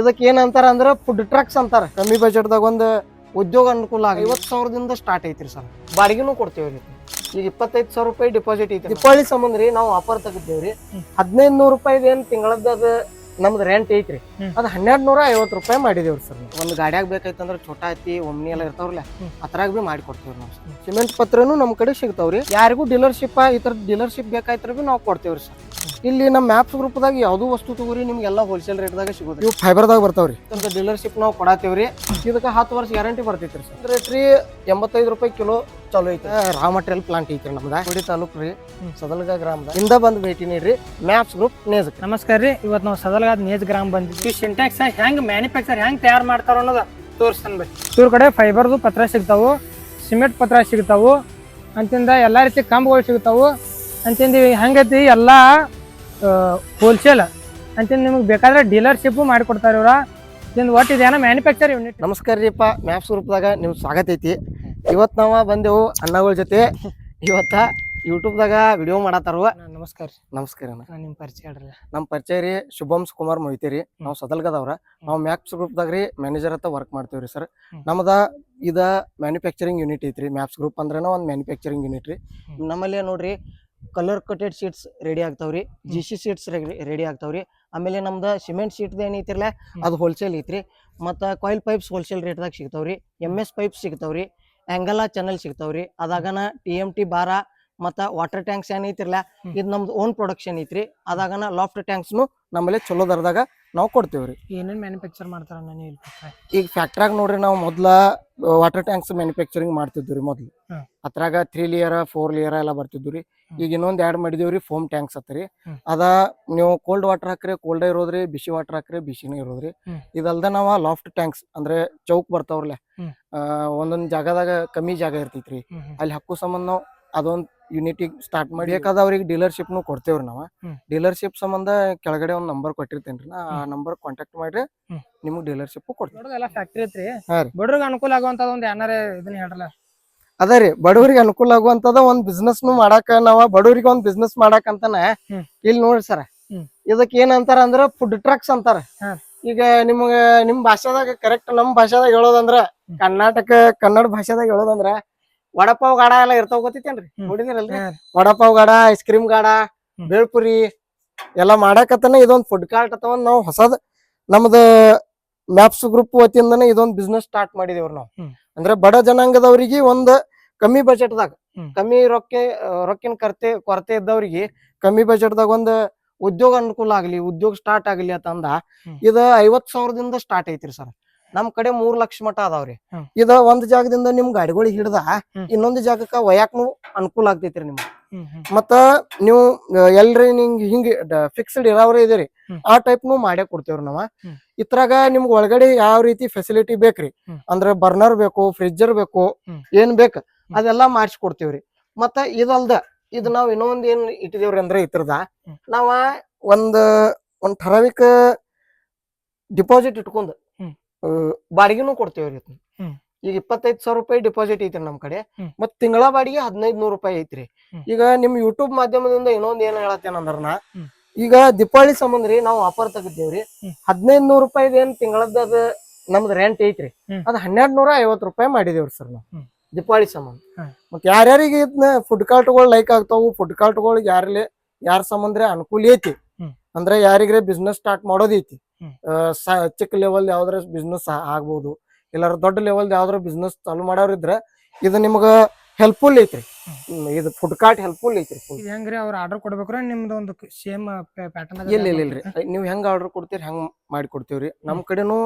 ಇದಕ್ಕೆ ಏನಂತಾರ ಅಂದ್ರೆ ಫುಡ್ ಟ್ರಕ್ಸ್ ಅಂತಾರ. ಕಮ್ಮಿ ಬಜೆಟ್ದಾಗ ಒಂದು ಉದ್ಯೋಗ ಅನುಕೂಲ ಆಗ ಐವತ್ತು ಸಾವಿರದಿಂದ ಸ್ಟಾರ್ಟ್ ಐತ್ರಿ ಸರ್ ಬಾಡಿಗೆನೂ ಕೊಡ್ತೇವ್ರಿ ಈಗ ಇಪ್ಪತ್ತೈದು ಸಾವಿರ ರೂಪಾಯಿ ಡಿಪಾಸಿಟ್ ಐತಿ ದೀಪಾವಳಿ ಸಂಬಂಧ ರೀ ನಾವು ಆಫರ್ ತೆಗಿದ್ದೇವ್ರಿ ಹದಿನೈದು ನೂರು ರೂಪಾಯಿ ಏನ್ ತಿಂಗಳದ ಅದು ನಮ್ದು ರೆಂಟ್ ಐತ್ರಿ. ಅದು ಹನ್ನೆರಡು ನೂರ ಐವತ್ತು ರೂಪಾಯಿ ಮಾಡಿದೇವ್ರಿ ಸರ್ ಒಂದು ಗಾಡ್ಯಾಗ ಬೇಕಾಯ್ತಂದ್ರೆ ಛೋಟಾ ಐತಿ ಒಮ್ನಿ ಎಲ್ಲ ಇರ್ತಾವ್ರಲ್ಲ. ಅದ್ರಾಗ ಬಿ ಮಾಡಿ ಕೊಡ್ತೇವ್ರಿ ನಾವು ಸಿಮೆಂಟ್ ಪತ್ರನು ನಮ್ ಕಡೆ ಸಿಗ್ತಾವ್ರಿ. ಯಾರಿಗೂ ಡೀಲರ್ಶಿಪ್ ಈ ತರ ಡೀಲರ್ಶಿಪ್ ಬೇಕಾಯ್ತರ ಭೀ ನಾವು ಕೊಡ್ತೇವ್ರಿ ಸರ್ ಇಲ್ಲಿ ನಮ್ಮ ಮ್ಯಾಪ್ಸ್ ಗ್ರೂಪ್ದಾಗ ಯಾವ್ದು ವಸ್ತು ತಗೋರಿ ನಿಮ್ಗೆಲ್ಲ ಹೋಲ್ಸೇಲ್ ರೇಟ್ದಾಗ ಸಿಗೋದು. ಇವು ಫೈಬರ್ದಾಗ ಬರ್ತಾವ್ರಿ. ಅಂತ ಡೀಲರ್ಶಿಪ್ ನಾವು ಕೊಡಾತೇವ್ರಿ. ಇದಕ್ಕೆ ಹತ್ತು ವರ್ಷ ಗ್ಯಾರಂಟಿ ಬರ್ತೈತ್ರಿ ಸರ್. ರೇಟ್ ರೀ ಎಂಬತ್ತೈದು ರೂಪಾಯಿ ಕಿಲೋ ಚಲೋ ಐತೆ ರಾ ಮಟೀರಿಯಲ್ ಪ್ಲಾಂಟ್ ಐತ್ರಿ ನಮ್ದು. ಗುಡಿ ತಾಲೂಕು ರೀ ಸದಲ್ಗ ಗ್ರಾಮದ. ಇಂದ ಬಂದ್ ಭೇಟಿ ನೀಡ್ರಿ. ಮ್ಯಾಪ್ಸ್ ಗ್ರೂಪ್ ನೇಜ್ ನಮಸ್ಕಾರ ರೀ ಇವತ್ತು ನಾವು ಸದಲ್ಗಾದ ನೇಜ್ ಗ್ರಾಮ್ ಬಂದಿದ್ವಿ. ಸಿಂಟ್ಯಾಕ್ಸ್ ಹೆಂಗ್ ಮ್ಯಾನುಫ್ಯಾಕ್ಚರ್ ಹೆಂಗ್ ತಯಾರು ಮಾಡ್ತಾರ ಅನ್ನೋದು ತೋರಿಸ್ತಾನೆ ಬೈ ಇವ್ರ ಕಡೆ ಫೈಬರ್ದು ಪತ್ರ ಸಿಗ್ತಾವು ಸಿಮೆಂಟ್ ಪತ್ರ ಸಿಗ್ತಾವು ಅಂತಿಂದ ಎಲ್ಲಾ ರೀತಿ ಕಂಬಗಳು ಸಿಗ್ತಾವು ಅಂತಿಂದ ಹೆಂಗೈತಿ ಎಲ್ಲ ಹೋಲ್ಸೇಲ್ ಅಂತ ನಿಮಗೆ ಬೇಕಾದ್ರೆ ಡೀಲರ್ಶಿಪ್ ಮಾಡಿಕೊಡ್ತಾರೆ ಇವ್ರ ಇದೊಂದು ಒಟ್ಟು ಇದೇನೋ ಮ್ಯಾನುಫ್ಯಾಕ್ಚರ್ ಯೂನಿಟ್ ನಮಸ್ಕಾರ ರೀಪ್ಪ ಮ್ಯಾಪ್ಸ್ ರೂಪದಾಗ ನಿಮ್ಗೆ ಸ್ವಾಗತ ಐತಿ. ಇವತ್ತು ನಾವು ಬಂದೆವು ಅಣ್ಣಗಳ ಜೊತೆ. ಇವತ್ತ ಯೂಟ್ಯೂಬ್ದಾಗ ವಿಡಿಯೋ ಮಾಡತ್ತಾರ. ನಮಸ್ಕಾರ ರೀ. ನಮಸ್ಕಾರ ನಿಮ್ಮ ಪರಿಚಯ ಹೇಳ್ರಿ ನಮ್ಮ ಪರಿಚಯ ರೀ ಶುಭಮ್ಸ್ ಕುಮಾರ್ ಮೊಯ್ತಿ ರೀ. ನಾವು ಸದಲ್ಗದವ್ರ ನಾವು ಮ್ಯಾಪ್ಸ್ ಗ್ರೂಪ್ದಾಗ ರೀ ಮ್ಯಾನೇಜರ್ ಹತ್ತ ವರ್ಕ್ ಮಾಡ್ತೇವ್ರಿ ಸರ್ ನಮ್ದು ನಮ್ದ ಇದ ಮ್ಯಾನುಫ್ಯಾಕ್ಚರಿಂಗ್ ಯೂನಿಟ್ ಐತ್ರಿ. ಮ್ಯಾಪ್ಸ್ ಗ್ರೂಪ್ ಅಂದ್ರೇನ ಒಂದು ಮ್ಯಾನುಫ್ಯಾಕ್ಚರಿಂಗ್ ಯೂನಿಟ್ ರೀ. ನಮ್ಮಲ್ಲಿ ನೋಡ್ರಿ ಕಲರ್ ಕಟೆಡ್ ಶೀಟ್ಸ್ ರೆಡಿ ಆಗ್ತಾವ್ರಿ ಜಿ ಸಿ ಶೀಟ್ಸ್ ರೆಡಿ ಆಗ್ತಾವ್ರಿ. ಆಮೇಲೆ ನಮ್ದು ಸಿಮೆಂಟ್ ಶೀಟ್ ಏನೈತಿರಲ್ಲ ಅದು ಹೋಲ್ಸೇಲ್ ಐತ್ರಿ. ಮತ್ತು ಕಾಯಿಲ್ ಪೈಪ್ಸ್ ಹೋಲ್ಸೇಲ್ ರೇಟ್ದಾಗ ಸಿಗ್ತಾವ್ರಿ. ಎಂ ಎಸ್ ಪೈಪ್ಸ್ ಸಿಗ್ತಾವ್ರಿ. ಆ್ಯಂಗಲ ಚಾನಲ್ ಸಿಗ್ತಾವ್ರಿ. ಅದಾಗನ ಟಿ ಎಂ ಟಿ ಬಾರ ಮತ್ತು ವಾಟರ್ ಟ್ಯಾಂಕ್ಸ್ ಏನೈತಿರಲ್ಲ ಇದು ನಮ್ದು ಓನ್ ಪ್ರೊಡಕ್ಷನ್ ಐತ್ರಿ. ಅದಾಗನ ಲಾಫ್ಟ್ ಟ್ಯಾಂಕ್ಸ್ನು ನಮ್ಮಲ್ಲಿ ಚಲೋ ದರದಾಗ ನಾವು ಕೊಡ್ತೇವ್ರಿ. ಏನೇನು ಮ್ಯಾನುಫ್ಯಾಕ್ಚರ್ ಮಾಡ್ತಾರ ನಾನು ಈಗ ಫ್ಯಾಕ್ಟ್ರಾಗ ನೋಡ್ರಿ ನಾವು ಮೊದ್ಲ ವಾಟರ್ ಟ್ಯಾಂಕ್ಸ್ ಮ್ಯಾನುಫ್ಯಾಕ್ಚರಿಂಗ್ ಮಾಡ್ತಿದ್ವಿ ರೀ ಮೊದ್ಲು. ಹ್ಮ್. ಅದ್ರಾಗ ತ್ರೀ ಲಿಯರ್ ಫೋರ್ ಲಿಯರ್ ಎಲ್ಲ ಬರ್ತಿದ್ವಿ ರೀ ಈಗ ಇನ್ನೊಂದ್ ಮಾಡಿದೇವ್ ರೀ ಫೋಮ್ ಟ್ಯಾಂಕ್ಸ್ ಹತ್ತರಿ ಹ್ಮ್. ಅದ ನೀವು ಕೋಲ್ಡ್ ವಾಟರ್ ಹಾಕ್ರಿ ಕೋಲ್ಡ್ ಇರೋದ್ರಿ ಬಿಸಿ ವಾಟರ್ ಹಾಕ್ರಿ ಬಿಸಿನೇ ಇರೋದ್ರಿ. ಹ್ಮ್. ಇದಲ್ದ ನಾವು ಲಾಫ್ಟ್ ಟ್ಯಾಂಕ್ಸ್ ಅಂದ್ರೆ ಚೌಕ್ ಬರ್ತಾವ್ರಲ್ಲ ಹ್ಮ್. ಆ, ಒಂದೊಂದ್ ಜಾಗದಾಗ ಕಮ್ಮಿ ಜಾಗ ಇರ್ತೈತ್ರಿ. ಅಲ್ಲಿ ಹಕ್ಕು ಸಂಬಂಧ ನಾವು ಅದೊಂದ್ ಯೂನಿಟಿಗೆ ಸ್ಟಾರ್ಟ್ ಮಾಡಿ ಡೀಲರ್ಶಿಪ್ ಡೀಲರ್ಶಿಪ್ನು ಕೊಡ್ತೇವ್ರಿ ನಾವು. ಡೀಲರ್ಶಿಪ್ ಸಂಬಂಧ ಕೆಳಗಡೆ ಒಂದ್ ನಂಬರ್ ಕೊಟ್ಟಿರ್ತೇನ್ರಿ. ನಾ ಆ ನಂಬರ್ ಕಾಂಟ್ಯಾಕ್ಟ್ ಮಾಡ್ರಿ. ನಿಮ್ಗೆ ಡೀಲರ್ಶಿಪ್ ಕೊಡ್ತೀವಿ. ದೊಡ್ಡದೆಲ್ಲ ಫ್ಯಾಕ್ಟ್ರಿ ಐತ್ರಿ. ಹಾ ರೀ. ಬಡ್ರಿಗೆ ಅನುಕೂಲ ಆಗುವಂತದ ಒಂದು ಏನಾರ ಇದನ್ನ ಹೇಳ್ರಲ್ಲ. ಅದ ರೀ ಬಡವರಿಗೆ ಅನುಕೂಲ ಆಗುವಂತದ ಒಂದ್ ಬಿಸ್ನೆಸ್ ನು ಮಾಡಾಕ ನಾವ ಬಡವರಿಗೆ ಒಂದ್ ಬಿಸ್ನೆಸ್ ಮಾಡಾಕ ಅಂತಾನೆ. ಇಲ್ಲಿ ನೋಡ್ರಿ ಸರ್. ಇದಕ್ ಏನ್ ಅಂತಾರ ಅಂದ್ರ ಫುಡ್ ಟ್ರಕ್ಸ್ ಅಂತಾರ. ಈಗ ನಿಮ್ಗ ನಿಮ್ ಭಾಷಾದಾಗ ಕರೆಕ್ಟ್ ನಮ್ ಭಾಷಾದಾಗ ಹೇಳೋದಂದ್ರ ಕರ್ನಾಟಕ ಕನ್ನಡ ಭಾಷಾದಾಗ ಹೇಳೋದಂದ್ರ ವಡಪಾವ್ ಗಾಡ ಎಲ್ಲ ಇರ್ತಾವ ಗೊತ್ತೈತೇನ್ರಿ. ನೋಡಿದಿರಲ್ರಿ. ವಡಪಾವ್ ಗಾಡ ಐಸ್ ಕ್ರೀಮ್ ಗಾಡ. ಬೇಳ್ಪುರಿ ಎಲ್ಲಾ ಮಾಡಾಕತ್ತನ ಇದೊಂದ್ ಫುಡ್ ಕಾರ್ಟ್ ಅಥವಾ ನಾವು ಹೊಸದ್ ನಮ್ದು ಮ್ಯಾಪ್ಸ್ ಗ್ರೂಪ್ ವತಿಯಿಂದನೇ ಇದೊಂದ್ ಬಿಸ್ನೆಸ್ ಸ್ಟಾರ್ಟ್ ಮಾಡಿದೇವ್ರಿ ನಾವು. ಅಂದ್ರೆ ಬಡ ಜನಾಂಗದವ್ರಿಗೆ ಒಂದ್ ಕಮ್ಮಿ ಬಜೆಟ್ ದಾಗ ಕಮ್ಮಿ ರೊಕ್ಕ ರೊಕ್ಕಿನ ಕೊರತೆ ಕೊರತೆ ಇದ್ದವ್ರಿಗೆ ಕಮ್ಮಿ ಬಜೆಟ್ದಾಗ ಒಂದ್ ಉದ್ಯೋಗ ಅನುಕೂಲ ಆಗ್ಲಿ ಉದ್ಯೋಗ ಸ್ಟಾರ್ಟ್ ಆಗ್ಲಿ ಅಂತಂದ. ಇದ ಐವತ್ ಸಾವಿರದಿಂದ ಸ್ಟಾರ್ಟ್ ಐತ್ರಿ ಸರ್ ನಮ್ ಕಡೆ ಮೂರ್ ಲಕ್ಷ ಮಠ ಅದಾವ್ರಿ. ಇದ ಒಂದ್ ಜಾಗದಿಂದ ನಿಮ್ ಗಾಡಿಗಳಿಗೆ ಹಿಡ್ದ. ಇನ್ನೊಂದ್ ಜಾಗಕ್ಕ ಒಯ್ಯಾಕ್ನು ಅನುಕೂಲ ಆಗ್ತೈತ್ರಿ ನಿಮ್ಗೆ. ಹ್ಮ್ ಮತ್ತ ನೀವು ಎಲ್ರಿ ನಿಂಗ್ ಹಿಂಗ್ ಫಿಕ್ಸ್ಡ್ ಇರಾವ್ರಿ ಇದೀರಿ. ಆ ಆ ಟೈಪ್ನು ಮಾಡೇ ಕೊಡ್ತೇವ್ರಿ ನಾವ. ಇತ್ರಾಗ ನಿಮ್ಗ ಒಳಗಡೆ ಯಾವ ರೀತಿ ಫೆಸಿಲಿಟಿ ಬೇಕ್ರಿ? ಅಂದ್ರೆ ಬರ್ನರ್ ಬೇಕು ಫ್ರಿಜ್ಜರ್ ಬೇಕು. ಏನ್ ಬೇಕ? ಅದೆಲ್ಲಾ ಮಾಡಿಸ್ಕೊಡ್ತೇವ್ರಿ ಮತ್ತ ಇದಲ್ದ ಇದು ನಾವ್ ಇನ್ನೊಂದ್ ಏನ್ ಇಟ್ಟಿದೇವ್ರಿ ಅಂದ್ರೆ ಇತರದ. ನಾವ ಒಂದ್ ಒಂದ್ ಠರವಿಕ ಡಿಪಾಸಿಟ್ ಇಟ್ಕೊಂಡ್ ಬಾಡಿಗೆನೂ ಕೊಡ್ತೇವ್ರಿ ರೀ. ಈಗ ಇಪ್ಪತ್ತೈದು ಸಾವಿರ ರೂಪಾಯಿ ಡಿಪಾಸಿಟ್ ಐತ್ರಿ ನಮ್ ಕಡೆ. ಮತ್ ತಿಂಗಳ ಬಾಡಿಗೆ ಹದಿನೈದು ನೂರು ರೂಪಾಯಿ ಐತ್ರಿ. ಈಗ ನಿಮ್ ಯೂಟ್ಯೂಬ್ ಮಾಧ್ಯಮದಿಂದ ಇನ್ನೊಂದ್ ಏನ್ ಹೇಳತ್ತೇನಂದ್ರ ನಾ ಈಗ ದೀಪಾವಳಿ ಸಂಬಂಧ ರೀ ನಾವು ಆಫರ್ ತೆಗಿದ್ದೇವ್ರಿ. ಹದಿನೈದು ನೂರು ರೂಪಾಯಿ ಏನ್ ತಿಂಗಳದ ಅದ ನಮ್ದು ರೆಂಟ್ ಐತ್ರಿ. ಅದ್ ಹನ್ನೆರಡ್ ನೂರ ಐವತ್ ರೂಪಾಯಿ ಮಾಡಿದೇವ್ರಿ ಸರ್ ನಾವು. ದೀಪಾವಳಿ ಸಂಬಂಧ. ಮತ್ತೆ ಮತ್ ಯಾರ್ಯಾರಿಗೆ ಇದನ್ನ ಫುಡ್ ಕಾರ್ಟ್ಗಳು ಲೈಕ್ ಆಗ್ತಾವು ಫುಡ್ ಕಾರ್ಟ್ಗಳು ಯಾರಲ್ಲಿ ಯಾರ ಸಂಬಂಧ ಅನುಕೂಲ ಐತಿ. ಅಂದ್ರೆ ಯಾರಿಗ್ರೆ ಬಿಸ್ನೆಸ್ ಸ್ಟಾರ್ಟ್ ಮಾಡೋದೈತಿ. ಚಿಕ್ಕ ಲೆವೆಲ್ ಯಾವ್ದಾರ ಬಿಸ್ನೆಸ್ ಆಗ್ಬೋದು. ಇಲ್ಲಾರ ದೊಡ್ಡ ಲೆವೆಲ್ ಯಾವ್ದಾರ ಬಿಸ್ನೆಸ್ ಚಾಲು ಮಾಡೋರಿದ್ರ ಇದು ನಿಮ್ಗ ಹೆಲ್ಪ್ಫುಲ್ ಐತ್ರಿ. ಇದು ಫುಡ್ ಕಾರ್ಟ್ ಹೆಲ್ಪ್ಫುಲ್ ಐತ್ರಿ ಇದು ಹೆಂಗ್ರಿ ಅವ್ರ ಆರ್ಡರ್ ಕೊಡ್ಬೇಕ್ರ ನಿಮ್ದು ಒಂದು ಸೇಮ್ ಪ್ಯಾಟರ್ನ್ ಇಲ್ಲ ಇಲ್ಲ ಇಲ್ರಿ ನೀವ್ ಹೆಂಗ್ ಆರ್ಡರ್ ಕೊಡ್ತೀರಿ ಹೆಂಗ್ ಮಾಡಿ ಕೊಡ್ತೀವ್ರಿ ನಮ್ ಕಡೆನೂ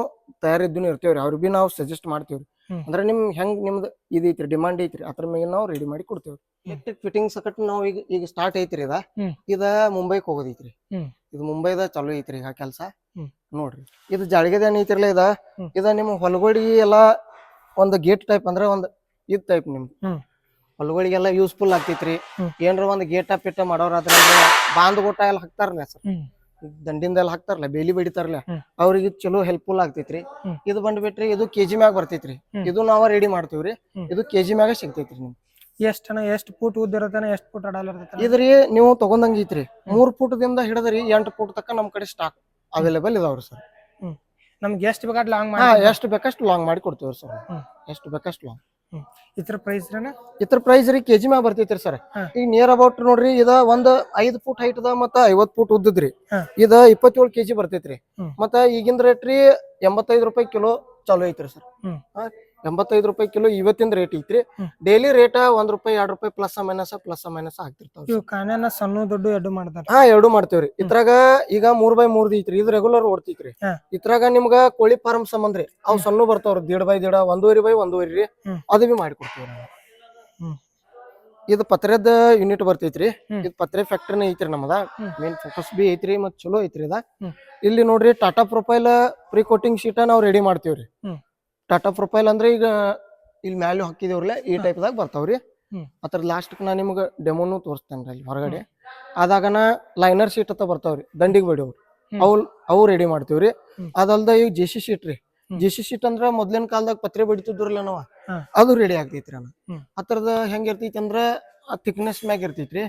ತಯಾರಿದ್ದೂ ಇರ್ತೇವ್ರಿ. ಅವ್ರಿಗೆ ಬಿ ನಾವು ಸಜೆಸ್ಟ್ ಮಾಡ್ತೇವ್ರಿ. ಅಂದ್ರೆ ನಿಮ್ ಹೆಂಗ್ ನಿಮ್ದು ಇದೈತ್ರಿ ಡಿಮಾಂಡ್ ಐತ್ರಿ ಅದ್ರ ಮೇಲೆ ನಾವು ರೆಡಿ ಮಾಡಿ ಕೊಡ್ತೇವೆ ಎಲೆಕ್ಟ್ರಿಕ್ ಫಿಟ್ಟಿಂಗ್ ಸಕಟ್ ನಾವು ಈಗ ಈಗ ಸ್ಟಾರ್ಟ್ ಐತ್ರಿ ಇದ ಹ್ಮ್. ಇದ ಮುಂಬೈಕ್ ಹೋಗೋದೈತ್ರಿ ಹ್ಮ್. ಇದು ಮುಂಬೈದ ಚಾಲೂ ಐತ್ರಿ ಈಗ ಕೆಲಸ ಹ್ಮ್. ನೋಡ್ರಿ ಇದು ಜಾಳಿಗೆದ ಏನ್ ಐತಿರ್ಲ ಇದ ಹ್ಮ್. ಇದ ನಿಮ್ ಹೊಲಗೋಳಿ ಎಲ್ಲಾ ಒಂದು ಗೇಟ್ ಟೈಪ್ ಅಂದ್ರೆ ಒಂದ್ ಇದ್ ಟೈಪ್ ನಿಮ್ ಹ್ಮ್. ಹೊಲಗಳಿಗೆಲ್ಲ ಯೂಸ್ಫುಲ್ ಆಗ್ತೈತ್ರಿ ಹ್ಮ್. ಏನ್ರ ಒಂದ್ ಗೇಟ ಪಿಟ್ಟ ಮಾಡೋರಾದ್ರ ಬಾಂದ್ ಗೋಟ ಎಲ್ಲ ಹಾಕ್ತಾರಲ್ಲ ಸರ್ ಹ್ಮ್ ದಂಡಿಂದ ಎಲ್ಲ ಹಾಕ್ತಾರಲ್ಲ ಬೇಲಿ ಬಡಿತಾರಲ್ಲ ಅವ್ರಿಗೆ ಚಲೋ ಹೆಲ್ಪ್ಫುಲ್ ಆಗ್ತೈತ್ರಿ. ಇದು ಬಂದ್ಬಿಟ್ರಿ ಇದು ಕೆಜಿ ಮ್ಯಾಗ ಬರ್ತೈತ್ರಿ. ಇದು ನಾವ ರೆಡಿ ಮಾಡ್ತೀವ್ರಿ. ಇದು ಕೆಜಿ ಮ್ಯಾಗ ಸಿಗ್ತೈತ್ರಿ ನಿಮ್ಗೆ. ಎಷ್ಟ್ ಜನ ಎಷ್ಟ್ ಫುಟ್ ಉದ್ದ ಇರತ್ತಾನ ಎಷ್ಟ್ ಫುಟ್ ಅಡಲ್ ಇದ್ರಿ ನೀವು ತಗೊಂಡಂಗ ಐತ್ರಿ ಮೂರ್ ಫುಟ್ ದಿಂದ ಹಿಡಿದ್ರಿ ಎಂಟು ಫುಟ್ ತಕ್ಕ ನಮ್ ಕಡೆ ಸ್ಟಾಕ್ ಅವೈಲೇಬಲ್ ಇದಾವ್ರಿ ಸರ್. ನಮ್ಗೆ ಎಷ್ಟು ಬೇಕಾದ್ ಲಾಂಗ್ ಮಾಡಿ ಎಷ್ಟು ಬೇಕಷ್ಟು ಲಾಂಗ್ ಮಾಡಿ ಕೊಡ್ತೀವ್ರಿ ಸರ್ ಎಷ್ಟ್ ಎಷ್ಟು ಬೇಕಷ್ಟು ಲಾಂಗ್ ಇದ್ರ ಪ್ರೈಸ್ ರೀ ಇದ್ರ ಪ್ರೈಸ್ ರೀ ಕೆಜಿ ಮ್ಯಾಗ ಬರ್ತೈತ್ರಿ ಸರ್. ಈಗ ನಿಯರ್ ಅಬೌಟ್ ನೋಡ್ರಿ ಇದ ಒಂದ್ ಐದ್ ಫುಟ್ ಹೈಟ್ ಅದ ಮತ್ತ ಐವತ್ ಫುಟ್ ಉದ್ದದ್ರಿ. ಇದ ಇಪ್ಪತ್ತೇಳು ಕೆಜಿ ಬರ್ತೈತ್ರಿ. ಮತ್ತ ಈಗಿನ ರೇಟ್ ರೀ ಎಂಬತ್ತೈದು ರೂಪಾಯಿ ಕಿಲೋ ಚಾಲೂ ಐತ್ರಿ ಸರ್. ಎಂಬತ್ತೈದು ರೂಪಾಯಿ ಕಿಲೋ ಇವತ್ತಿನ ರೇಟ್ ಐತ್ರಿ. ಡೈಲಿ ರೇಟ್ ಒಂದ್ ರೂಪಾಯಿ ಎರಡ್ ರೂಪಾಯಿ ಪ್ಲಸ್ ಮೈನಸ್ ಪ್ಲಸ್ ಮೈನಸ್ ಆಗ್ತಿರ್ತಾವ ಇವು ಸಣ್ಣ ದೊಡ್ಡ ಎರಡು ಮಾಡ್ತಾರ. ಹಾ ಎರಡು ಮಾಡ್ತೇವ್ರಿ. ಇದ್ರಾಗ ಈಗ ಮೂರ್ ಬೈ ಮೂರ್ ಐತ್ರಿ. ಇದು ರೆಗ್ಯುಲರ್ ಓಡ್ತೈತ್ರಿ. ಇದ್ರಾಗ ನಿಮ್ಗ ಕೋಳಿ ಫಾರ್ಮ್ ಸಂಬಂಧ್ರಿ. ಅವ್ ಸಣ್ಣ ಬರ್ತಾವ್ರಿ. ದೇಡ್ ಬೈ ದೇಡ ಒಂದೂವರೆ ಬೈ ಒಂದೂವರಿ ರೀ. ಅದು ಬಿ ಮಾಡಿಕೊಡ್ತೀವಿ ನಾವು. ಇದು ಪತ್ರದ ಯೂನಿಟ್ ಬರ್ತೈತ್ರಿ. ಇದು ಪತ್ರೆ ಫ್ಯಾಕ್ಟ್ರಿನ ಐತ್ರಿ ನಮ್ಮದ. ಮೇನ್ ಫೋಕಸ್ ಬಿ ಐತ್ರಿ ಮತ್ ಚಲೋ ಐತ್ರಿ ಇದ. ಇಲ್ಲಿ ನೋಡ್ರಿ Tata profile pre coating sheet ನಾವ್ ರೆಡಿ ಮಾಡ್ತೀವ್ರಿ. ಟಾಟಾ ಪ್ರೊಫೈಲ್ ಅಂದ್ರೆ ಈಗ ಇಲ್ಲಿ ಮ್ಯಾಲೆ ಹಾಕಿದೇವ್ರಲ್ಲ ಈ ಟೈಪ್ ದಾಗ ಬರ್ತಾವ್ರಿ. ಅದ್ರ ಲಾಸ್ಟ್ ನಾ ನಿಮ್ಗೆ ಡೆಮೋನು ತೋರಿಸ್ತೇನ್ರಿ ಅಲ್ಲಿ ಹೊರಗಡೆ. ಅದಾಗನ ಲೈನರ್ ಶೀಟ್ ಅಂತ ಬರ್ತಾವ್ರಿ ದಂಡಿಗೆ ಬಡಿಯವ್ರು. ಅವು ಅವು ರೆಡಿ ಮಾಡ್ತೀವ್ರಿ. ಅದಲ್ದ ಈಗ ಜೆಸಿ ಶೀಟ್ ರೀ. ಜೆ ಸಿ ಶೀಟ್ ಅಂದ್ರ ಮೊದ್ಲಿನ ಕಾಲದಾಗ ಪತ್ರೆ ಬಡಿತಿದ್ರಲ್ಲ ನಾವ ಅದು ರೆಡಿ ಆಗ್ತೈತ್ರಿ ಅಣ್ಣ. ಅತ್ರದ ಅದ್ರದ ಹೆಂಗ್ ಇರ್ತೈತಿ ಅಂದ್ರ ಥಿಕ್ನೆಸ್ ಮ್ಯಾಗ ಇರ್ತೈತ್ರಿ.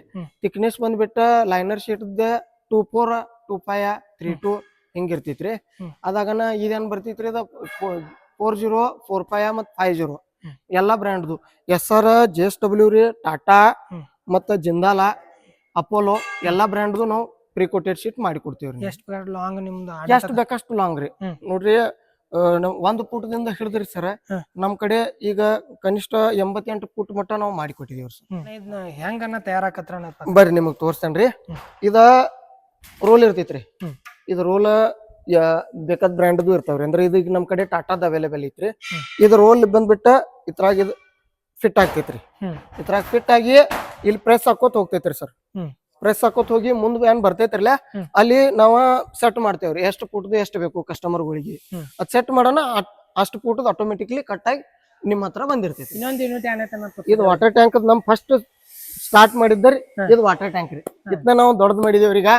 ಥಿಕ್ನೆಸ್ ಬಂದ್ಬಿಟ್ಟ liner sheet two four two five three two ಹಿಂಗ್ ಇರ್ತೈತ್ರಿ. ಅದಾಗನ ಇದೇನ್ ಬರ್ತೈತ್ರಿ ಅದ ಫೋರ್ ಜೀರೋ ಫೋರ್ ಫೈವ್ ಮತ್ತು ಫೈವ್ ಜೀರೋ. ಎಲ್ಲ ಬ್ರ್ಯಾಂಡ್ದು. S R J S W ರೀ ಟಾಟಾ ಮತ್ತು ಜಿಂದಾಲ ಅಪೋಲೋ ಎಲ್ಲಾ ಬ್ರ್ಯಾಂಡ್ದು ನಾವು ಪ್ರೀ ಕೋಟೆಡ್ ಶೀಟ್ ಮಾಡಿ ಕೊಡ್ತೀವ್ರಿ ಎಷ್ಟು ಬ್ರ್ಯಾಂಡ್ ಲಾಂಗ್ ನಿಮ್ದು ಎಷ್ಟು ಬೇಕಷ್ಟು ಲಾಂಗ್ ರೀ. ನೋಡ್ರಿ ಒಂದು ಪುಟದಿಂದ ಹಿಡಿದ್ರಿ ಸರ್. ನಮ್ಮ ನಮ್ ಕಡೆ ಈಗ ಕನಿಷ್ಠ ಎಂಬತ್ತೆಂಟು ಪುಟ್ ಮಟ್ಟ ನಾವು ಮಾಡಿ ಕೊಟ್ಟಿದೀವಿ ಸರ್. ಇದನ್ನ ಹೆಂಗನ್ನ ತಯಾರಾಕತ್ರ ಬರ್ರಿ ನಿಮಗೆ ತೋರಿಸ್ತೇನೆ ರೀ ಇದ ರೋಲ್ ಇರ್ತೈತ್ರಿ. ಇದು ರೋಲ್ ಬೇಕಾದ ಬ್ರ್ಯಾಂಡ್ದು ಇರ್ತಾವ್ರಿ ಅಂದ್ರೆ ಇದು ಈಗ ನಮ್ ಕಡೆ ಟಾಟಾದ ಅವೈಲೇಬಲ್ ಐತ್ರಿ. ಇದು ರೋಲ್ ಬಂದ್ಬಿಟ್ಟ ಇದ್ರಾಗ ಇದು ಫಿಟ್ ಆಗ್ತೈತ್ರಿ. ಇದ್ರಾಗ ಫಿಟ್ ಆಗಿ ಇಲ್ಲಿ ಪ್ರೆಸ್ ಹಾಕೋತ್ ಹೋಗ್ತೈತ್ರಿ ಸರ್ ಪ್ರೆಸ್ ಹಾಕೋತ್ ಹೋಗಿ ಮುಂದ್ ಏನ್ ಬರ್ತೈತ್ರಲ್ಲ. ಅಲ್ಲಿ ನಾವ ಸೆಟ್ ಮಾಡ್ತೇವ್ರಿ ಎಷ್ಟು ಫುಟ್ದು ಎಷ್ಟು ಬೇಕು ಕಸ್ಟಮರ್ಗಳಿಗೆ. ಅದ್ ಸೆಟ್ ಮಾಡೋಣ ಅಷ್ಟು ಪುಟದ ಆಟೋಮೆಟಿಕ್ಲಿ ಕಟ್ ಆಗಿ ನಿಮ್ ಹತ್ರ ಬಂದಿರ್ತೈತಿ ಇದು ವಾಟರ್ ಟ್ಯಾಂಕ್ ನಮ್ ಫಸ್ಟ್ ಸ್ಟಾರ್ಟ್ ಮಾಡಿದ್ದರಿ. ಇದು ವಾಟರ್ ಟ್ಯಾಂಕ್ ರೀ ಇದನ್ನ ನಾವು ದೊಡ್ಡದ್ ಮಾಡಿದೇವ್ರಿ ಈಗ.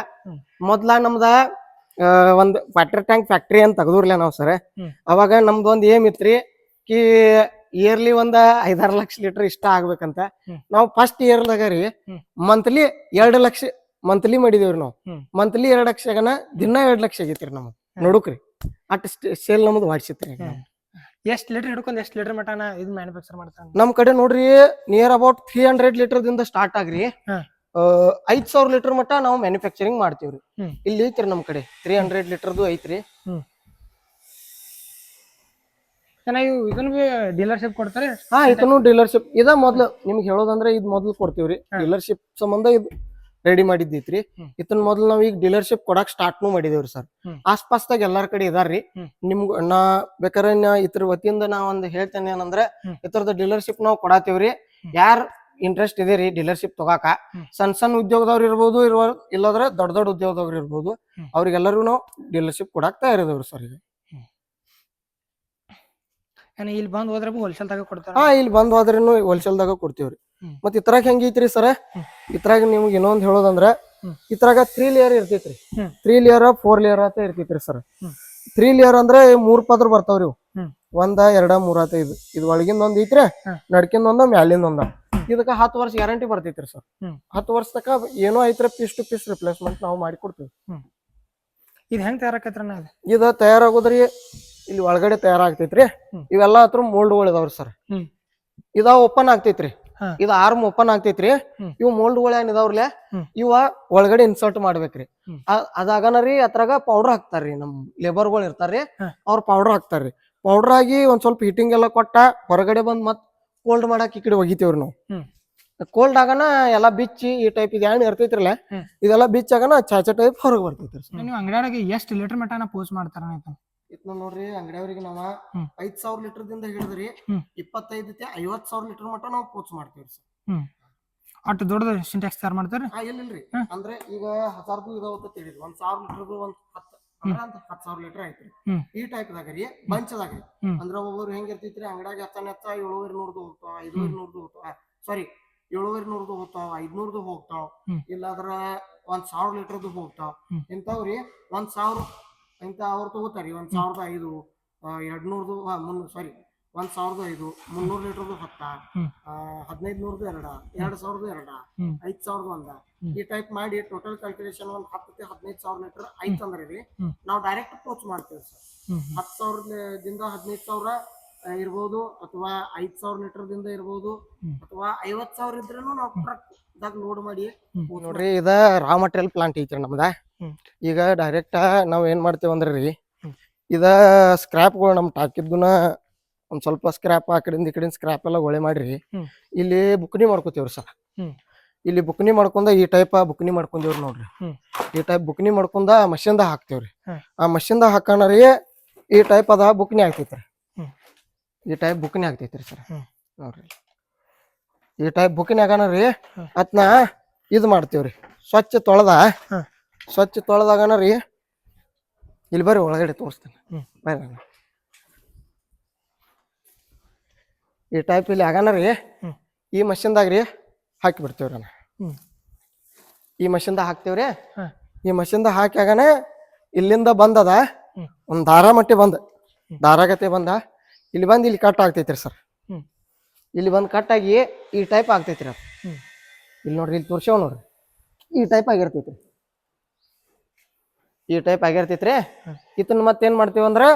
ಮೊದ್ಲ ನಮ್ದ ಒಂದ್ ವಾಟರ್ ಟ್ಯಾಂಕ್ ಫ್ಯಾಕ್ಟ್ರಿ ಅಂತ ತೆಗದ್ರಲ್ಲ ನಾವು ಸರ್. ಅವಾಗ ನಮ್ದು ಒಂದ್ ಏಮ್ ಇತ್ರಿ ಕಿ ಇಯರ್ಲಿ ಒಂದ ಐದಾರು ಲಕ್ಷ ಲೀಟರ್ ಇಷ್ಟ ಆಗ್ಬೇಕಂತ. ನಾವು ಫಸ್ಟ್ ಇಯರ್ದಾಗ ರೀ ಮಂತ್ಲಿ ಎರಡ್ ಲಕ್ಷ ಮಂತ್ಲಿ ಮಾಡಿದೇವ್ರಿ ನಾವು. ಮಂತ್ಲಿ ಎರಡ್ ಲಕ್ಷಗನ ದಿನ ಎರಡ್ ಲಕ್ಷ ಆಗೈತ್ರಿ ನಮ್ಗೆ. ನೋಡುಕ್ರಿ. ಅಟ್ ಸೇಲ್ ನಮ್ದು ಮಾಡಿಸಿತ್ರಿ ಹ್ಮ್. ಎಷ್ಟ್ ಲೀಟರ್ ಹಿಡ್ಕೊಂಡ್ ಎಷ್ಟ್ ಲೀಟರ್ ಮಟನ ಇದು ಮ್ಯಾನುಫ್ಯಾಕ್ಚರ್ ಮಾಡ್ತಾರೆ? ನಮ್ ಕಡೆ ನೋಡ್ರಿ near about three hundred litre ದಿಂದ ಸ್ಟಾರ್ಟ್ ಆಗ್ರಿ. ಐದ್ ಸಾವಿರ ಲೀಟರ್ ಮಟ್ಟ ನಾವು ಮ್ಯಾನುಫ್ಯಾಕ್ಚರಿಂಗ್ ಮಾಡ್ತೀವ್ರಿ ಹ್ಮ್. ಇಲ್ಲಿ ಐತ್ರಿ ನಮ್ ಕಡೆ ತ್ರೀ ಹಂಡ್ರೆಡ್ ಲೀಟರ್ದು ಐತ್ರಿ ಚೆನ್ನಾಗಿ ಇದನ್ನ ಬಿ ಡೀಲರ್ಶಿಪ್ ಕೊಡ್ತಾರೆ ಹಾ ಇದನ್ನು ಡೀಲರ್ಶಿಪ್ ಇದ ಮೊದ್ಲು ನಿಮ್ಗೆ ಹೇಳೋದಂದ್ರೆ ಇದ್ ಮೊದ್ಲು ಕೊಡ್ತೀವ್ರಿ. ಡೀಲರ್ಶಿಪ್ ಸಂಬಂಧ ಇದು ರೆಡಿ ಮಾಡಿದ್ದೈತ್ರಿ ಹ್ಮ್. ಇದನ್ನ ಮೊದ್ಲು ನಾವ್ ಈಗ ಡೀಲರ್ಶಿಪ್ ಕೊಡಾಕ್ ಸ್ಟಾರ್ಟ್ನು ಮಾಡಿದೇವ್ರಿ ಸರ್ ಹ್ಮ್. ಆಸ್ಪಾಸ್ದಾಗ ಎಲ್ಲಾರ್ ಕಡೆ ಇದಾರ್ರಿ ಹ್ಮ್. ನಿಮ್ಗ ನಾ ಬೇಕಾರೆ ನಾ ಇದ್ರ ವತಿಯಿಂದ ನಾ ಒಂದ್ ಹೇಳ್ತೇನೆ ಏನಂದ್ರೆ ಹ್ಮ್. ಇತರದ ಡೀಲರ್ಶಿಪ್ ನಾವು ಕೊಡಾತೀವ್ರಿ ಹ್ಮ್. ಯಾರ್ ಇಂಟ್ರೆಸ್ಟ್ ಇದೆ ರೀ ಡೀಲರ್ಶಿಪ್ ತಗೋಕ. ಸಣ್ಣ ಸಣ್ಣ ಉದ್ಯೋಗದವ್ರು ಇರ್ಬೋದು ಇರುವ ಇಲ್ಲದ್ರೆ ದೊಡ್ಡ ದೊಡ್ಡ ಉದ್ಯೋಗದವ್ರು ಇರ್ಬೋದು. ಅವ್ರಿಗೆಲ್ಲರೂ ನಾವು ಡೀಲರ್ಶಿಪ್ ಕೊಡಾಕ್ ತಯಾರಿದವ್ರು ಸರ್ ಈಗ. ಇಲ್ಲಿ ಬಂದ್ ಹೋದ್ರೆ ಹೋಲ್ಸೇಲ್ ದಾಗ ಕೊಡ್ತಾರ? ಹಾ ಇಲ್ಲಿ ಬಂದ್ ಹೋದ್ರೂ ಹೋಲ್ಸೇಲ್ದಾಗ ಕೊಡ್ತೀವ್ರಿ. ಹ್ಮ್. ಮತ್ ಇತರಾಗ ಹೆಂಗೈತ್ರಿ ಸರ್? ಇತರಾಗ ನಿಮ್ಗೆ ಇನ್ನೊಂದ್ ಹೇಳೋದಂದ್ರ ಇತರಾಗ ತ್ರೀ ಲೇಯರ್ ಇರ್ತೈತ್ರಿ. ತ್ರೀ ಲೇಯರ್ ಫೋರ್ ಲೇಯರ್ ಅಂತ ಇರ್ತೈತ್ರಿ ಸರ್. ತ್ರೀ ಲೇಯರ್ ಅಂದ್ರೆ ಮೂರ್ ಪದ್ರ ಬರ್ತಾವ್ರಿ. ಒಂದ ಎರಡ ಮೂರಾತ ಇದು ಇದು ಒಳಗಿಂದ ಒಂದ್ ಐತ್ರಿ. ನಡ್ಕಿಂದ ಒಂದ ಮ್ಯಾಲಿಂದ ಒಂದ. ಇದಕ್ಕ ಹತ್ತು ವರ್ಷ ಗ್ಯಾರಂಟಿ ಬರ್ತೈತ್ರಿ ಸರ್ ಹ್ಮ್. ಹತ್ತು ವರ್ಷ ತಕ ಏನೋ ಐತ್ರ ಪೀಸ್ ಟು ಪೀಸ್ ರಿಪ್ಲೇಸ್ಮೆಂಟ್ ನಾವು ಮಾಡಿ ಕೊಡ್ತೀವಿ ಇದು ಹೆಂಗ್ ತಯಾರಾಕತ್ರನ ಅದು ಇದು ತಯಾರಾಗೋದ್ರಿ ಇಲ್ಲಿ ಒಳಗಡೆ ತಯಾರಾಗ್ತೈತ್ರಿ ಹ್ಮ್. ಇವೆಲ್ಲ ಹತ್ರ ಮೋಲ್ಡ್ಗಳು ಇದಾವ್ರಿ ಸರ್ ಹ್ಮ್. ಇದ ಓಪನ್ ಆಗ್ತೈತ್ರಿ ಹಾ. ಇದು ಆರ್ಮ್ ಓಪನ್ ಆಗ್ತೈತ್ರಿ ಹ್ಮ್. ಇವು ಮೋಲ್ಡ್ಗಳು ಏನ್ ಹ್ಮ್. ಇವ ಒಳಗಡೆ ಇನ್ಸರ್ಟ್ ಮಾಡ್ಬೇಕ್ರಿ ಅದಾಗನರಿ ಆ- ಅದಾಗನ ರೀ ಅದ್ರಾಗ ಪೌಡರ್ ಹಾಕ್ತಾರ್ರಿ ನಮ್ ಲೇಬರ್ಗಳು ಇರ್ತಾರ್ರಿ ಹಾ. ಅವ್ರ ಪೌಡರ್ ಹಾಕ್ತಾರ್ರಿ ಪೌಡರ್ ಆಗಿ ಒಂದ್ ಸ್ವಲ್ಪ ಹೀಟಿಂಗ್ ಎಲ್ಲ ಕೊಟ್ಟ ಹೊರಗಡೆ ಬಂದ್ ಮತ್ ಕೋಲ್ಡ್ ಮಾಡಕ್ ಈ ಕಡೆ ಒಗಿತೇವ್ರಿ ನಾವು. ಕೋಲ್ಡ್ ಆಗನ ಎಲ್ಲಾ ಬಿಚ್ಚಿ ಈ ಟೈಪ್ ಇದು ಏನ್ ಇರ್ತೈತ್ರಲ್ಲ. ಇದೆಲ್ಲ ಬಿಚ್ಚ ಆಗನ ಚಾಚ ಟೈಪ್ ಹೊರಗೆ ಬರ್ತೈತ್ರಿ. ನೀವು ಅಂಗಡಿಯಾಗ ಎಷ್ಟು ಲೀಟರ್ ಮಟನ ಪೋಸ್ಟ್ ಮಾಡ್ತಾರ ಇತ್ನ ನೋಡ್ರಿ ಅಂಗಡಿಯವ್ರಿಗೆ ನಾವು. ಐದ್ ಸಾವಿರ ಲೀಟರ್ ದಿಂದ ಹಿಡಿದ್ರಿ. ಇಪ್ಪತ್ತೈದು ಐವತ್ ಸಾವಿರ ಲೀಟರ್ ಮಟ ನಾವು ಪೋಸ್ಟ್ ಮಾಡ್ತೀವಿ ಸರ್. ಅಷ್ಟು ದೊಡ್ಡದ ಸಿಂಟ್ಯಾಕ್ಸ್ ತಯಾರು ಮಾಡ್ತಾರೆ? ಇಲ್ಲ ಇಲ್ಲಿಲ್ರಿ. ಅಂದ್ರೆ ಈಗ ಹಜಾರ್ದು ಇದಾವ ಅಂತ ತಿಳಿದ್ರಿ ಒಂದ್ ಸಾವಿರ ಲೀಟರ್ದು ಒಂದ್ ಹತ್ತು ಅಂದ್ರ ಅಂತ ಹತ್ತು ಸಾವಿರ ಲೀಟರ್ ಐತ್ರಿ. ಈ ಟೈಪ್ ದಾಗ ರೀ ಬಂಚದಾಗ ರೀ. ಅಂದ್ರ ಒಬ್ಬೊಬ್ರು ಹೆಂಗ್ ಇರ್ತೈತ್ರಿ ಅಂಗಡ್ಯಾಗ ಹತ್ತನ ಹತ್ತ ಏಳುವರೆ ನೂರ್ದು ಹೋಗ್ತಾವ ಐದುವರೆ ನೂರ್ದು ಹೋಗ್ತಾವ. ಸಾರಿ ಏಳುವರೆ ನೂರ್ದು ಹೋಗ್ತಾವ ಐದ್ನೂರ್ದು ಹೋಗ್ತಾವ. ಇಲ್ಲಾದ್ರ ಒಂದ್ ಸಾವಿರ ಲೀಟರ್ದು ಹೋಗ್ತಾವ. ಇಂಥವ್ರಿ ಒಂದ್ ಸಾವಿರ ಇಂತ ಅವ್ರು ತಗೋತಾರಿ ಒಂದ್ ಸಾವಿರದ ಐದು ಎರಡ್ ನೂರ್ದು ಮುನ್ನೂರು ಸಾರಿ ಒಂದ್ ಸಾವಿರದ ಐದು ಮುನ್ನೂರ್ ಲೀಟರ್ದು ಹತ್ತ. ಹದಿನೈದು ನೂರದು ಎರಡ ಎರಡ್ ಸಾವಿರದ ಎರಡ ಐದ್ ಸಾವಿರದ ಒಂದ. ಈ ಟೈಪ್ ಮಾಡಿ ಟೋಟಲ್ ಕ್ಯಾಲ್ಕುಲೇಷನ್ ಒಂದ್ ಹತ್ತಕ್ಕೆ ಹದಿನೈದು ಸಾವಿರ ಲೀಟರ್ ಐತ್ ಅಂದ್ರೆ ರೀ. ನಾವು ಡೈರೆಕ್ಟ್ ಪೋಚ್ ಮಾಡ್ತೇವೆ ಸರ್. ಹತ್ ಹತ್ತು ಸಾವಿರದಿಂದ ಹದಿನೈದು ಸಾವಿರ ಇರ್ಬೋದು ಅಥವಾ ಐದ್ ಸಾವಿರ ಲೀಟರ್ದಿಂದ ಇರ್ಬೋದು ಅಥವಾ ಐವತ್ ಸಾವಿರ ಇದ್ರೂ ನಾವು ಟ್ರಕ್ ದಾಗ ಲೋಡ್ ಮಾಡಿ. ನೋಡ್ರಿ ಇದ ರಾ ಮಟೀರಿಯಲ್ ಪ್ಲಾಂಟ್ ಐತ್ರಿ ನಮ್ದ. ಈಗ ಡೈರೆಕ್ಟ್ ನಾವ್ ಏನ್ ಮಾಡ್ತೇವೆ ಅಂದ್ರೆ ರೀ. ಇದ ಸ್ಕ್ರಾಪ್ಗಳು ನಮ್ ಟಾಕಿದ್ದುನ ಒಂದ್ ಸ್ವಲ್ಪ ಸ್ಕ್ರಾಪ್ ಆ ಕಡೆಯಿಂದ ಈ ಕಡೆಯಿಂದ ಸ್ಕ್ರಾಪ್ ಎಲ್ಲ ಒಳೆ ಮಾಡ್ರಿ ಹ್ಮ್. ಇಲ್ಲಿ ಬುಕ್ನಿ ಮಾಡ್ಕೋತೀವ್ರಿ ಸರ್ ಹ್ಮ್. ಇಲ್ಲಿ ಬುಕ್ನಿ ಮಾಡ್ಕೊಂಡ ಈ ಟೈಪ್ ಬುಕ್ನಿ ಮಾಡ್ಕೊಂಡಿವ್ರಿ ನೋಡ್ರಿ ಹ್ಮ್. ಈ ಟೈಪ್ ಬುಕ್ನಿ ಮಾಡ್ಕೊಂಡ ಮಷಿನ್ದ ಹಾಕ್ತೇವ್ರಿ ಹ್ಮ್. ಆ ಮಷಿನ್ದ ಹಾಕೋಣ ಈ ಟೈಪ್ ಅದ ಬುಕ್ನಿ ಆಗ್ತೈತ್ರಿ ಹ್ಮ್. ಈ ಟೈಪ್ ಬುಕ್ನಿ ಆಗ್ತೈತ್ರಿ ಸರ್ ಹ್ಮ್. ನೋಡ್ರಿ ಈ ಟೈಪ್ ಬುಕ್ನಿ ಆಗಾನ ರೀ. ಅದ್ನ ಇದು ಮಾಡ್ತೇವ್ರಿ ಸ್ವಚ್ಛ ತೊಳೆದ. ಸ್ವಚ್ಛ ತೊಳೆದಾಗನ ರೀ ಇಲ್ಲಿ ಬರ್ರಿ ಒಳಗಡೆ ತೋರಿಸ್ತೇನೆ ಬಾಯ್ ಬರ್ರಿ ಅಣ್ಣ. ಈ ಟೈಪ್ ಇಲ್ಲಿ ಆಗಲ್ಲ ರೀ. ಈ ಮಷಿನ್ದಾಗ ರೀ ಹಾಕಿ ಬಿಡ್ತೇವ್ರಿ ಅಣ್ಣ ಹ್ಮ್. ಈ ಮಷಿನ್ದಾಗ ಹಾಕ್ತೀವಿ ರೀ. ಈ ಮಷಿನ್ದಾಗ ಹಾಕಿ ಆಗಾನ ಇಲ್ಲಿಂದ ಬಂದದ ಒಂದು ದಾರ ಮಟ್ಟಿ ಬಂದ. ದಾರಾಗತೆ ಬಂದ. ಇಲ್ಲಿ ಬಂದು ಇಲ್ಲಿ ಕಟ್ ಆಗ್ತೈತ್ರಿ ಸರ್. ಇಲ್ಲಿ ಬಂದು ಕಟ್ ಆಗಿ ಈ ಟೈಪ್ ಆಗ್ತೈತ್ರಿ ಅದು. ಇಲ್ಲಿ ನೋಡ್ರಿ ಇಲ್ಲಿ ತೋರ್ಸೇವ್ ನೋಡ್ರಿ. ಈ ಟೈಪ್ ಆಗಿರ್ತೈತ್ರಿ. ಈ ಟೈಪ್ ಆಗಿರ್ತೈತ್ರಿ. ಇದನ್ನ ಮತ್ತೇನು ಮಾಡ್ತೀವಿ ಅಂದ್ರೆ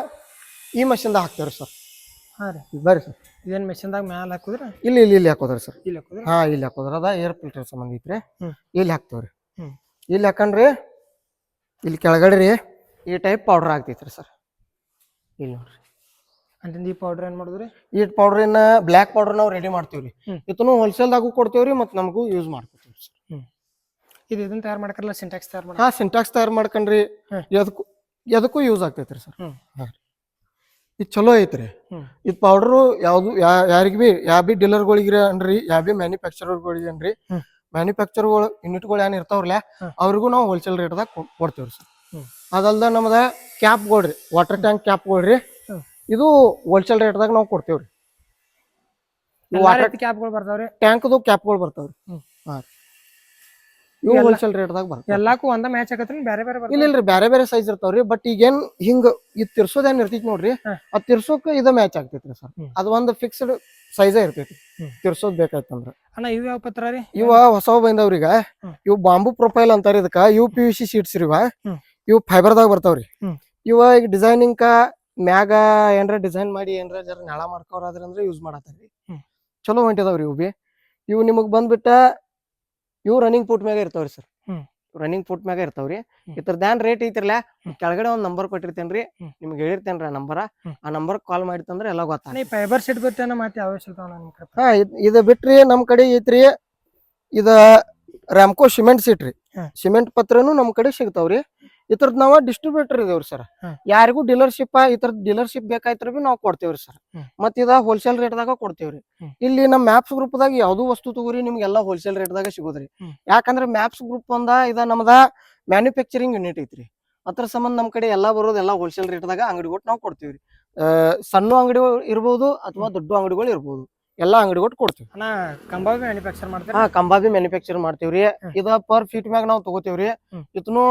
ಈ ಮಷಿನ್ದಾಗ ಹಾಕ್ತೇವ್ರಿ ಸರ್. ಹಾ ರೀ. ಬರ್ರಿ ಸರ್. ಇದೇನ್ ಮೆಷಿನ್ದಾಗ ಮ್ಯಾಲ ಹಾಕುದ್ರ? ಇಲ್ಲಿ ಇಲ್ಲಿ ಇಲ್ಲಿ ಹಾಕೋದ್ರಿ ಸರ್. ಇಲ್ಲಿ ಹಾಕುದ್ರ? ಹಾ ಇಲ್ಲಿ ಹಾಕೋದ್ರ. ಅದ ಏರ್ ಫಿಲ್ಟರ್ ಸಂಬಂಧ ಐತ್ರಿ. ಹ್ಮ್. ಇಲ್ಲಿ ಹಾಕ್ತೇವ್ರಿ. ಹ್ಮ್. ಇಲ್ಲಿ ಹಾಕಂಡ್ರಿ ಇಲ್ಲಿ ಕೆಳಗಡೆ ರೀ. ಈ ಟೈಪ್ ಪೌಡರ್ ಆಗ್ತೈತ್ರಿ ಸರ್. ಇಲ್ಲಿ ನೋಡ್ರಿ. ಅಂತಂದು ಈ ಪೌಡರ್ ಏನ್ ಮಾಡಿದ್ರಿ? ಈ ಇನ್ನ ಬ್ಲ್ಯಾಕ್ ಪೌಡರ್ ನಾವು ರೆಡಿ ಮಾಡ್ತೀವ್ರಿ. ಹ್ಮ್. ಇದನ್ನು ಹೋಲ್ಸೇಲ್ದಾಗೂ ಕೊಡ್ತೇವ್ರಿ ಮತ್ತು ನಮಗೂ ಯೂಸ್ ಮಾಡ್ಕೊತೀವಿ ಸರ್. ಇದು ಇದನ್ನ ತಯಾರು ಮಾಡ್ಕಲ್ಲ ಸಿಂಟ್ಯಾಕ್ಸ್ ತಯಾರು ಮಾಡಿ ಹಾ ಸಿಂಟ್ಯಾಕ್ಸ್ ತಯಾರು ಮಾಡ್ಕೊಂಡ್ರಿ. ಹ್ಮ್. ಎದಕ್ಕೂ ಎದಕ್ಕೂ ಯೂಸ್ ಆಗ್ತೈತ್ರಿ ಸರ್. ಹ್ಮ್. ಇದು ಚಲೋ ಐತ್ರಿ. ರೀ ಇದು ಯಾವುದು ಯಾವ್ದು ಯಾರಿಗ ಬಿ ಯಾವ ಬಿ ಡೀಲರ್ಗಳಿಗ್ರಿ ಅನ್ರಿ ಯಾವ ಬಿ ಮ್ಯಾನುಫ್ಯಾಕ್ಚರರ್ಗಳಿಗೆ ಅನ್ರಿ. ಮ್ಯಾನುಫ್ಯಾಕ್ಚರ್ಗಳು ಯೂನಿಟ್ಗಳು ಏನ್ ಇರ್ತಾವ್ರಲ್ಲ ಅವ್ರಿಗೂ ನಾವು ಹೋಲ್ಸೇಲ್ ರೇಟ್ದಾಗ ಕೊಡ್ತೇವ್ರಿ ಸರ್. ಅದಲ್ದ ನಮ್ದ ಕ್ಯಾಪ್ಗಳ್ರಿ ವಾಟರ್ ಟ್ಯಾಂಕ್ ಕ್ಯಾಪ್ಗಳ್ರಿ ರೀ ಇದು ಹೋಲ್ಸೇಲ್ ರೇಟ್ದಾಗ ನಾವು ಕೊಡ್ತೇವ್ರಿ. ವಾಟರ್ ಕ್ಯಾಪ್ಗಳು ಬರ್ತಾವ್ರಿ? ಟ್ಯಾಂಕ್ದು ಕ್ಯಾಪ್ಗಳು ಬರ್ತಾವ್ರಿ. ಹಾಂ ಹಾ ರೀ. ಇವು ಎಲ್ಲ- ರೇಟ್ ರೇಟ್ದಾಗ ಬರ್ತದೆ. ಎಲ್ಲಾಕು ಒಂದ ಮ್ಯಾಚ್ ಆಗತ್ರಿ ಬೇರೆ ಬೇರೆ ಇಲ್ಲ ಇಲ್ರಿ ಬೇರೆ ಬೇರೆ ಸೈಜ್ ಇರ್ತಾವ್ರಿ ಬಟ್ ಈಗೇನ್ ಹಿಂಗ್ ಇದ್ ತಿರ್ಸೋದೇನ್ ಇರ್ತೈತಿ ನೋಡ್ರಿ. ಅದ್ ತಿರ್ಸೋಕ್ ಇದ ಮ್ಯಾಚ್ ಆಗ್ತೈತ್ರಿ ಸರ್. ಅದ್ ಒಂದ್ ಫಿಕ್ಸ್ಡ್ ಸೈಜೇ ಇರ್ತೈತಿ ತಿರ್ಸೋದ್ ಬೇಕಾಯ್ತಂದ್ರ. ಅಣ್ಣ ಇವ್ ಯಾವ ಪತ್ರ ರೀ? ಇವ ಹೊಸ ಬಂದವ್ರಿ ಈಗ. ಇವ್ ಬಾಂಬು ಪ್ರೊಫೈಲ್ ಅಂತಾರ ಇದಕ್ಕ ಇವ್ ಪಿ ಯು ಸಿ ಶೀಟ್ಸ್ ಇವ. ಇವ್ ಫೈಬರ್ ದಾಗ ಬರ್ತಾವ್ರಿ. ಇವ ಈಗ ಡಿಸೈನಿಂಗ್ ಮ್ಯಾಗ ಏನ್ರ ಡಿಸೈನ್ ಮಾಡಿ ಏನ್ರ ಜರ ನೆಳ ಮಾಡ್ಕೋರಾದ್ರ ಅಂದ್ರೆ ಯೂಸ್ ಮಾಡತ್ತಾರ್ರಿ. ಹ್ಮ್. ಚಲೋ ಹೊಂಟಿದಾವ್ರಿ ಇವು ಬಿ. ಇವು ನಿಮಗ್ ಬಂದ್ಬಿಟ್ಟ ಇವು ರನ್ನಿಂಗ್ ಫುಟ್ ಮ್ಯಾಗ ಇರ್ತಾವ್ರಿ ಸರ್ ರನ್ನಿಂಗ್ ಫುಟ್ ಮ್ಯಾಗ ಇರ್ತಾವ್ರಿ. ಹ್ಮ್. ಇದ್ರದ್ದು ಏನ್ ರೇಟ್ ಐತಿರ್ಲ ಕೆಳಗಡೆ ಒಂದ್ ನಂಬರ್ ಕೊಟ್ಟಿರ್ತೇನ್ರಿ. ನಿಮ್ಗೆ ಹೇಳಿರ್ತೇನ್ರಿ ಆ ನಂಬರ ಆ ನಂಬರ್ ಕಾಲ್ ಮಾಡಿತ್ತಂದ್ರ ಎಲ್ಲ ಗೊತ್ತ ಫೈಬರ್ ಶೀಟ್ ಗೊತ್ತೇನ ಮತ್ತೆ ಹಾ ಇದ್- ಬಿಟ್ರಿ ನಮ್ ಕಡೆ ಐತ್ರಿ. ಇದ ರಾಮ್ಕೋ ಸಿಮೆಂಟ್ ಸೀಟ್ ರೀ. ಸಿಮೆಂಟ್ ಪತ್ರನು ನಮ್ ಕಡೆ ಸಿಗ್ತಾವ್ರಿ. ಇತರದ್ ನಾವ ಡಿಸ್ಟ್ರಿಬ್ಯೂಟರ್ ಇದೇವ್ರಿ ಸರ್ ಯಾರಿಗೂ ಡೀಲರ್ಶಿಪ್ ಇತರದ್ ಡೀಲರ್ಶಿಪ್ ಬೇಕಾಯ್ತರ ಬಿ ನಾವ್ ಕೊಡ್ತೇವ್ರಿ ಸರ್ ಮತ್ತ ಮತ್ ಇದ ಹೋಲ್ಸೇಲ್ ರೇಟ್ ದಾಗ ಕೊಡ್ತೇವ್ರಿ. ಇಲ್ಲಿ ನಮ್ಮ ಮ್ಯಾಪ್ಸ್ ಗ್ರೂಪ್ ದಾಗ ಯಾವ್ದು ವಸ್ತು ತಗೋರಿ ನಿಮ್ಗೆಲ್ಲ ಹೋಲ್ಸೇಲ್ ರೇಟ್ ದಾಗ ಸಿಗೋದ್ರಿ. ಯಾಕಂದ್ರೆ ಮ್ಯಾಪ್ಸ್ ಗ್ರೂಪ್ ಒಂದ ಇದ ನಮ್ದ ಮ್ಯಾನುಫ್ಯಾಕ್ಚರಿಂಗ್ ಯೂನಿಟ್ ಐತ್ರಿ. ಅದ್ರ ಸಂಬಂಧ ನಮ್ ಕಡೆ ಎಲ್ಲಾ ಬರೋದು ಎಲ್ಲಾ ಹೋಲ್ಸೇಲ್ ರೇಟ್ ದಾಗ ಅಂಗಡಿಗೊಟ್ಟು ನಾವು ಕೊಡ್ತೇವ್ರಿ. ಸಣ್ಣ ಅಂಗಡಿಗಳು ಇರ್ಬೋದು ಅಥವಾ ದೊಡ್ಡ ಅಂಗಡಿಗಳು ಇರ್ಬೋದು. ಎಲ್ಲಾ ಅಂಗಡಿಗೊಟ್ಟು ಕೊಡ್ತೀವಿ ಕಂಬಾಬಿ ಮ್ಯಾನುಫ್ಯಾಕ್ಚರ್ ಮಾಡ್ತೀವಿ ಹಾ ಕಂಬಾಬಿ ಮ್ಯಾನುಫ್ಯಾಕ್ಚರ್ ಮಾಡ್ತೇವ್ರಿ. ಇದ ಪರ್ ಫೀಟ್ ಮ್ಯಾಗ ನಾವ್ ತಗೋತೇವ್ರಿ. ಇದನ್ನು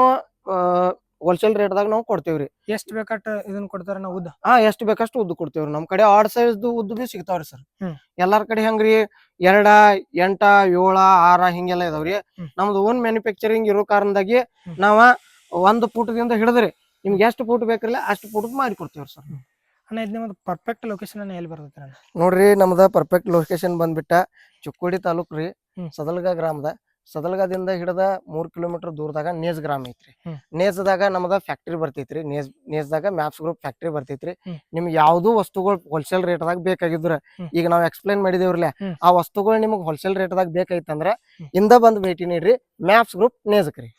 ಹೋಲ್ಸೇಲ್ ರೇಟ್ದಾಗ ನಾವು ಕೊಡ್ತೇವ್ರಿ ಎಷ್ಟ್ ಬೇಕಟ್ ಇದನ್ನ ಕೊಡ್ತಾರ ನಾವು ಉದ್ದ? ಹಾ ಎಷ್ಟ್ ಬೇಕಷ್ಟು ಉದ್ದು ಕೊಡ್ತೇವ್ರಿ ನಮ್ ಕಡೆ ಆಡ್ ಸೈಜ್ ಉದ್ದು ಬಿ ಸಿಗ್ತಾವ್ರಿ ಸರ್. ಹ್ಮ್. ಎಲ್ಲಾರ ಕಡೆ ಹೆಂಗ್ರಿ? ಎರಡ ಎಂಟ ಏಳ ಆರ ಹಿಂಗೆಲ್ಲ ಇದಾವ್ರಿ ಹ್ಮ್. ನಮ್ದು ಓನ್ ಮ್ಯಾನುಫ್ಯಾಕ್ಚರಿಂಗ್ ಇರೋ ಕಾರಣದಾಗಿ ಹ್ಮ್. ನಾವ ಒಂದ್ ಫುಟ್ದಿಂದ ಹಿಡಿದ್ರಿ. ನಿಮ್ಗೆ ಎಷ್ಟು ಫೂಟ್ ಬೇಕಿಲ್ಲ ಅಷ್ಟು ಫೂಟ್ ಮಾಡಿ ಕೊಡ್ತೇವ್ರಿ ಸರ್. ಅಣ್ಣ ಇದು ಪರ್ಫೆಕ್ಟ್ ಲೊಕೇಶನ್ ಅನ್ನ ಎಲ್ಲಿ ಬರ್ತೈತೆ ಅಣ್ಣ? ನೋಡ್ರಿ ನಮ್ದ ಪರ್ಫೆಕ್ಟ್ ಲೊಕೇಶನ್ ಬಂದ್ಬಿಟ್ಟ ಚಿಕ್ಕೋಡಿ ತಾಲೂಕ್ ರೀ ಹ್ಮ್. ಸದಲ್ಗ ಗ್ರಾಮದ. ಸದಲ್ಗದಿಂದ ಹಿಡಿದ ಮೂರ್ ಕಿಲೋಮೀಟರ್ ದೂರದಾಗ ನೇಜ್ ಗ್ರಾಮ ಐತ್ರಿ ನೇಜದಾಗ ನಮ್ದ ಫ್ಯಾಕ್ಟ್ರಿ ಬರ್ತೈತ್ರಿ ನೇಜ್ ನೇಜ್ದಾಗ ಮ್ಯಾಪ್ಸ್ ಗ್ರೂಪ್ ಫ್ಯಾಕ್ಟ್ರಿ ಬರ್ತೈತ್ರಿ. ನಿಮ್ಗೆ ಯಾವ್ದು ವಸ್ತುಗಳು ಹೋಲ್ಸೇಲ್ ರೇಟ್ದಾಗ ಬೇಕಾಗಿದ್ರ. ಈಗ ನಾವು ಎಕ್ಸ್ಪ್ಲೈನ್ ಮಾಡಿದೇವ್ರಲ್ಲ. ಆ ವಸ್ತುಗಳು ನಿಮ್ಗೆ ಹೋಲ್ಸೇಲ್ ರೇಟ್ದಾಗ ಬೇಕಾಯ್ತಂದ್ರ ಹ್ಮ್. ಇಂದ ಬಂದ್ ಭೇಟಿ ನೀಡ್ರಿ ಮ್ಯಾಪ್ಸ್ ಗ್ರೂಪ್ ನೇಜಕ್ ರೀ